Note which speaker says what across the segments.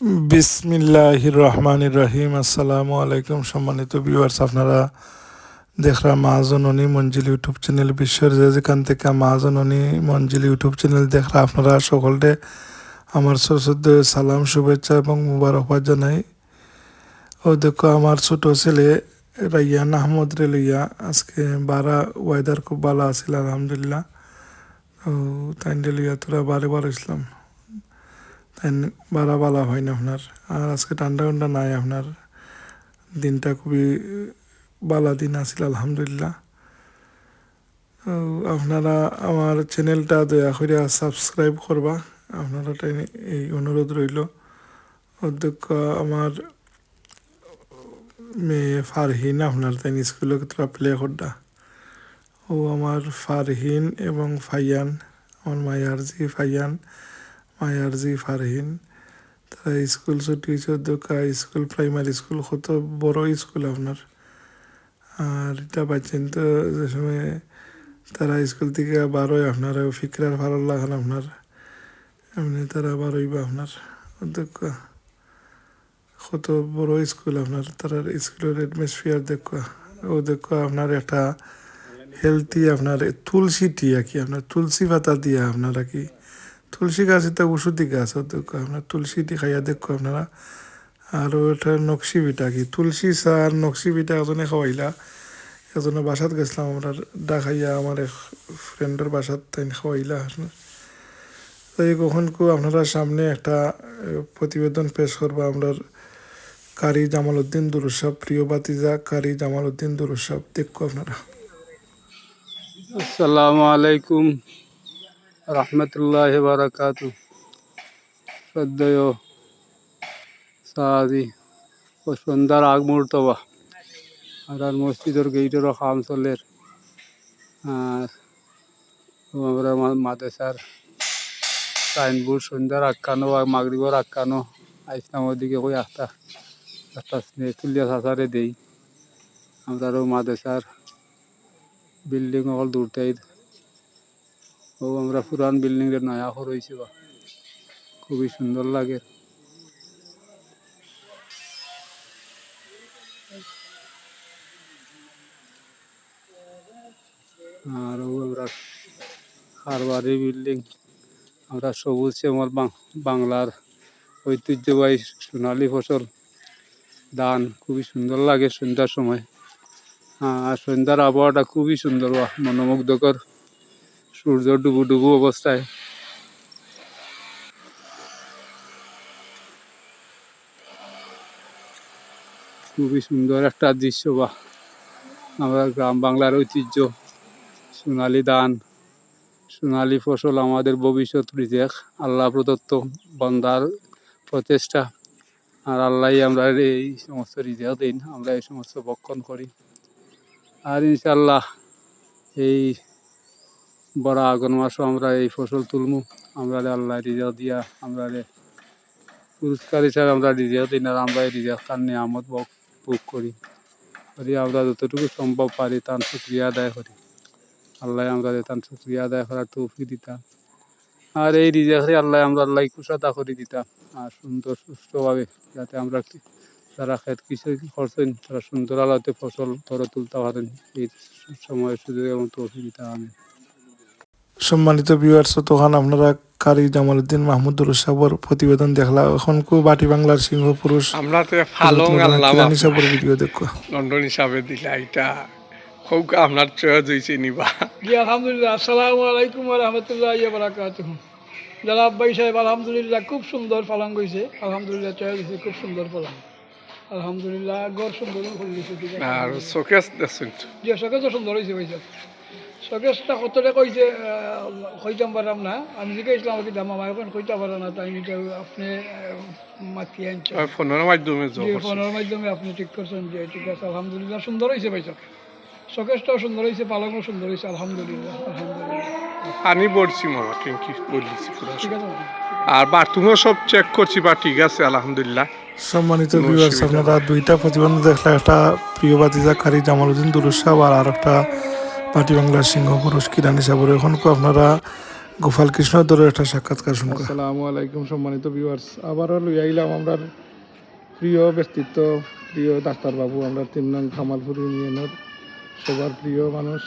Speaker 1: বিসমিল্লাহির রহমান রহিম আসসালামু আলাইকুম সম্মানিত ভিউয়ার্স আপনারা দেখরা মাহাজননী মঞ্জিল ইউটিউব চ্যানেল বিশ্বের যে যেখান থেকে মাহাজননী মঞ্জিল ইউটিউব চ্যানেল দেখরা, আপনারা সকলকে আমার সরস্বত সালাম, শুভেচ্ছা এবং মুবারকবাদ জানাই। ও দেখো, আমার ছোট ছেলে রাইয়ান আহমদ রেলিয়া আজকে বারা ওয়েদার খুব ভালো আছিল, আলহামদুলিল্লাহ। ও তাই রেলিয়া তোরা বারে বার ইসলাম তাই বাড়া বালা হয় না আপনার। আর আজকে ঠান্ডা ঠান্ডা নাই আপনার। দিনটা খুবই বালা দিন আছিল, আলহামদুলিল্লাহ। আপনারা আমার চ্যানেলটা দয়া করে সাবস্ক্রাইব করবা। আপনারা তাই এই অনুরোধ রইল। অধ্যক্ষ আমার মেয়ে ফারহিন আপনার তাই স্কুলে তোরা প্লে করডা। ও আমার ফারহিন এবং ফাইয়ান, আমার মায়ার জি ফাইয়ান মায়ার জি ফারহিন। তারা স্কুল ছুটি চোদ্দকা স্কুল প্রাইমারি স্কুল, কত বড় স্কুল আপনার। আর এটা পাচ্ছেন তো যে সময় তারা স্কুল থেকে বারোই আপনার, ফিকরার ভালো লাগান আপনার। এমনি তারা বারোই বা আপনার অধ্যক্ষ কত বড় স্কুল আপনার, তার স্কুলের অ্যাটমসফিয়ার দেখা ও দেখো আপনার একটা হেলথি আপনার, তুলসী টি আর কি আপনার, তুলসী পাতা দিয়া আপনারা কি। তুলসী গাছ এটা ওষুধি গাছ দেখো আপনার তুলসী টি খাইয়া দেখো আপনারা। আর ওটা নকশি পিঠা কি? তুলসী চা আর নকশি পিঠা এজনে খাওয়াইলা। এজনে বাসাত গেছিলাম আমরা ডা খাইয়া আমার এক ফ্রেন্ডের বাসাত তাই খাওয়াইলা। তো এই কখনকু আপনারা সামনে একটা প্রতিবেদন পেশ করব আমরা কারি জামাল উদ্দিন দুরুসাব প্রিয় বাতিজা কারি জামাল উদ্দিন দুরুসাব দেখো আপনারা।
Speaker 2: আসসালামু আলাইকুম। রহমতুল্লাহ বারাকাত শ্রদ্ধেয় সাহাদি ও সন্ধ্যার আগ মুহূর্ত বা আর আর মসজিদের গেইটেরও খাম চলের আর ও আমরা মা- মাদ্রাসার সাইনবোর্ড সন্ধ্যার আটকানো আর মাগরিবর আটকানো আইসলাম ওদিকে কই আস্তা একটা স্নেহ তুলিয়া সাঁচারে দেই আমরাও মাদ্রাসার বিল্ডিং অকল দূরটাই ও আমরা পুরান বিল্ডিং এর নয়া হয়েছে বা খুবই সুন্দর লাগে। আর ও আমরা খারবাড়ি বিল্ডিং, আমরা সবুজ শ্যামল বাংলার ঐতিহ্যবাহী সোনালী ফসল ধান খুবই সুন্দর লাগে সন্ধ্যার সময়। আর সন্ধ্যার আবহাওয়াটা খুবই সুন্দর মনোমুগ্ধকর। সূর্য ডুবু ডুবু অবস্থায়। খুবই সুন্দর একটা দৃশ্য বা আমরা গ্রাম বাংলার ঐতিহ্য। সোনালী ধান, সোনালী ফসল আমাদের ভবিষ্যৎ রিজেক। আল্লাহ প্রদত্ত বন্দার প্রচেষ্টা। আর আল্লাহ আমরা এই সমস্ত রিজেক দিন, আমরা এই সমস্ত বক্ষণ করি। আর ইনশাল্লাহ এই বড় আগুন মাসও আমরা এই ফসল তুলমু। আমরা আল্লাহ রিজাক দিয়া, আমরা পুরস্কার হিসাবে আমরা রিজাক দিন আর আমরা এই রিজাক তার নিয়ামত ভোগ করি। করি আমরা যতটুকু সম্ভব পারি, তার শুক্রিয়া আদায় করি। আল্লাহ আমরা তার শুক্রিয়া আদায় করার তৌফিক দিতাম আর এই রিজাকে আল্লাহ আমরা আল্লাহ কুশাদা করে দিতাম আর সুন্দর সুস্থভাবে যাতে আমরা যারা খেত কিছু করছেন, তারা সুন্দর আলোতে ফসল করে তুলতে পারেন। এই সময় সুযোগ এবং তৌফিক দিতাম আমি
Speaker 1: সম্মানিত ভিউয়ার্স তখন আপনারা কারি জামালউদ্দিন মাহমুদুর সাবর প্রতিবেদন দেখলা। এখন কু বাটি বাংলার সিংহ পুরুষ
Speaker 3: আমরা তো ফালং আনলাম
Speaker 1: কিরানি সাবর ভিডিও দেখো।
Speaker 3: লন্ডন হিসাবে দিলা এটা খুব আপনার চয়েস হয়েছে নিবা।
Speaker 4: জি আলহামদুলিল্লাহ। আসসালামু আলাইকুম রহমতুল্লাহ বারাকাত জনাব ভাই সাহেব আলহামদুলিল্লাহ খুব সুন্দর পালন হয়েছে আলহামদুলিল্লাহ চয়েস হয়েছে খুব সুন্দর পালন আলহামদুলিল্লাহ গড় সুন্দর আছে।
Speaker 3: আর শোকেস দেখুন
Speaker 4: জি সকেজ সুন্দর হয়েছে ভাই সাহেব সকেজটা কতটা কইছে কইতাম পারাম না? আমি জিজ্ঞাসলাম কি দাম আমার এখন কইতে পারো না তাই এটা আপনি মাতিয়ে আনছেন
Speaker 3: ফোনের মাধ্যমে
Speaker 4: ফোনের মাধ্যমে আপনি ঠিক করছেন যে ঠিক আছে আলহামদুলিল্লাহ সুন্দর হয়েছে ভাই সাহেব সকেজটাও সুন্দর হয়েছে পালনও সুন্দর হয়েছে আলহামদুলিল্লাহ আলহামদুলিল্লাহ।
Speaker 3: পানি পড়ছি মামা ট্যাঙ্কি বলছি পুরো
Speaker 4: ঠিক আছে
Speaker 3: আর বাথরুমও সব চেক করছি বা ঠিক আছে আলহামদুলিল্লাহ।
Speaker 1: সম্মানিত ভিউয়ার্স আপনারা দুইটা প্রতিবেদন দেখলা একটা প্রিয় বাতিজা কারি জামালউদ্দিন দুরুসাব আর আর বাটি বাংলার সিংহ পুরুষ কিরানি সাবর এখন আপনারা গোপাল কৃষ্ণ দরের একটা সাক্ষাৎকার শুনকা।
Speaker 5: আসসালামু আলাইকুম সম্মানিত ভিউয়ার্স আবারও লই আইলাম আমরা প্রিয় ব্যক্তিত্ব প্রিয় ডাক্তারবাবু আমরা তিন নং খামালপুর ইউনিয়নের সবার প্রিয় মানুষ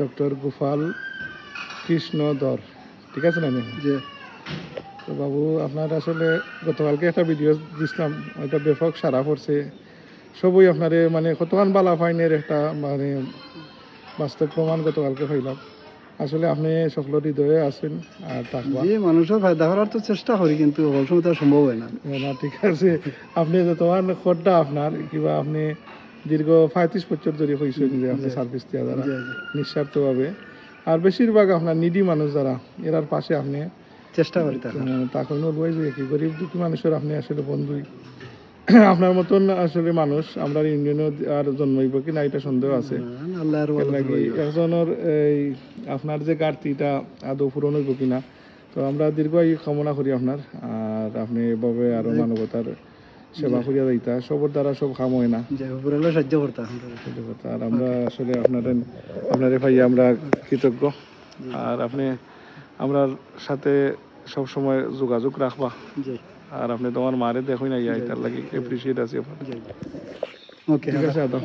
Speaker 5: ডক্টর গোপাল কৃষ্ণ দর। ঠিক আছে না নি?
Speaker 4: যে
Speaker 5: তো বাবু আপনার আসলে গতকালকে একটা ভিডিও দিছিলাম ওইটা ব্যাপক সারা পড়ছে। সবই আপনারে মানে কতক্ষণ বালা ফাইনের একটা মানে বাস্তব প্রমাণ গতকালকে পাইলাম। আসলে আপনি সকল হৃদয়ে আছেন আর থাকবা
Speaker 4: যে মানুষের ফায়দা করার তো চেষ্টা করি কিন্তু সব সময় তো সম্ভব হয় না।
Speaker 5: না ঠিক আছে। আপনি যে তোমার খরটা আপনার কিবা আপনি দীর্ঘ পঁয়ত্রিশ বছর ধরে হয়েছেন যে আপনি সার্ভিস দেওয়া
Speaker 4: জি।
Speaker 5: নিঃস্বার্থভাবে। আর বেশিরভাগ আপনার নিডি মানুষ যারা এরার পাশে আপনি
Speaker 4: চেষ্টা করি তার।
Speaker 5: তখন বলব যে কি গরিব দুঃখী মানুষের আপনি আসলে বন্ধুই। আপনার মতন আসলে মানুষ আমরা ইউনিয়নও আর জন্মাইব কি না এটা সন্দেহ আছে। একজনের এই আপনার যে ঘাটতিটা আদৌ পূরণ হইব কিনা তো আমরা দীর্ঘায়ু কামনা করি আপনার আর আপনি এভাবে আরও মানবতার সেবা করিয়া যাইতা সবর দ্বারা সব কাম হয় না।
Speaker 4: সাহায্য করতাম
Speaker 5: আর আমরা আসলে আপনার আপনাদের ভাই আমরা কৃতজ্ঞ। আর আপনি আমরার সাথে সব সময় যোগাযোগ রাখবা। আর আপনি তোমার মারে দেখুই না ইয়া তার লাগে এপ্রিসিয়েট আছি আপনার
Speaker 4: ওকে
Speaker 5: ঠিক আছে আদা